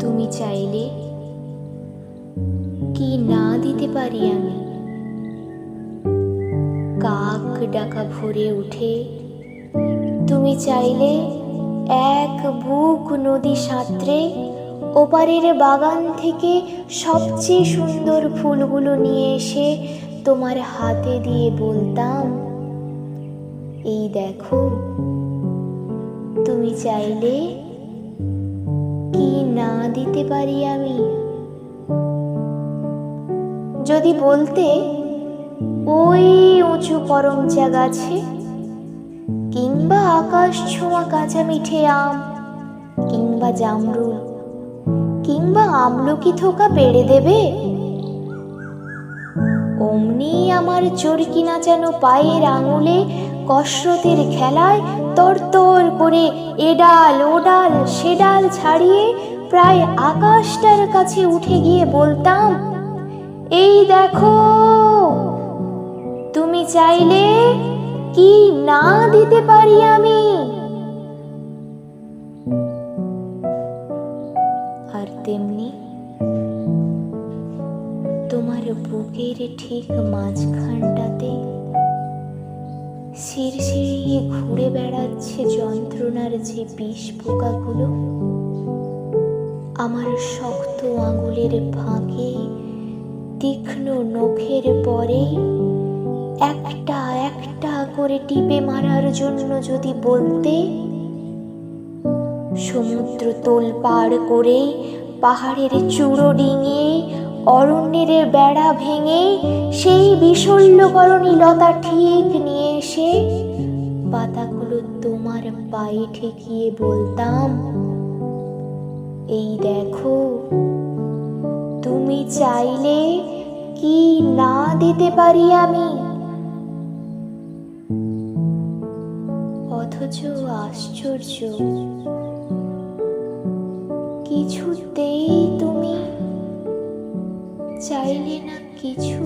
তুমি চাইলে কি না দিতে পারি আমি? কাক ডাকা ভরে উঠে তুমি চাইলে এক বুক নদী সাঁতরে ওপারের বাগান থেকে সবচেয়ে সুন্দর ফুলগুলো নিয়ে এসে তোমার হাতে দিয়ে বলতাম এই দেখো, তুমি চাইলে কি না দিতে পারি আমি? যদি বলতে ওই উঁচু করমচা গাছে কিংবা আকাশ ছোঁয়া কাঁচা মিঠে আম, কিংবা জামরুল, কিংবা আমলকি থোকা পেড়ে দেবে, অমনি আমার চরকি নাচানো পায়ের আঙুলে কসরতের খেলায় তরতর করে এডাল ওডাল সেডাল ছাড়িয়ে প্রায় আকাশটার কাছে উঠে গিয়ে বলতাম, এই দেখো, তুমি চাইলে কি না দিতে পারি আমি? আর তেমনি তোমার বুকের ঠিক মাঝখানটাতে শিরশিরিয়ে ঘুরে বেড়াচ্ছে যন্ত্রণার যে বিষ পোকাগুলো। আমার শক্ত আঙুলের ফাঁকে তীক্ষ্ণ নখের পরে একটা একটা করে টিপে মারার জন্য যদি বলতে, সমুদ্র তোল পার করে পাহাড়ের চূড়ো ডিঙিয়ে অরণ্যের বেড়া ভেঙে সেই বিশল্যকরণী লতা ঠিক নিয়ে এসে পাতাগুলো তোমার পায়ে ঠেকিয়ে বলতাম, এই দেখো, তুমি চাইলে কি না দিতে পারি আমি? অথচ আশ্চর্য, কিছুতেই তুমি চাইলে না কিছু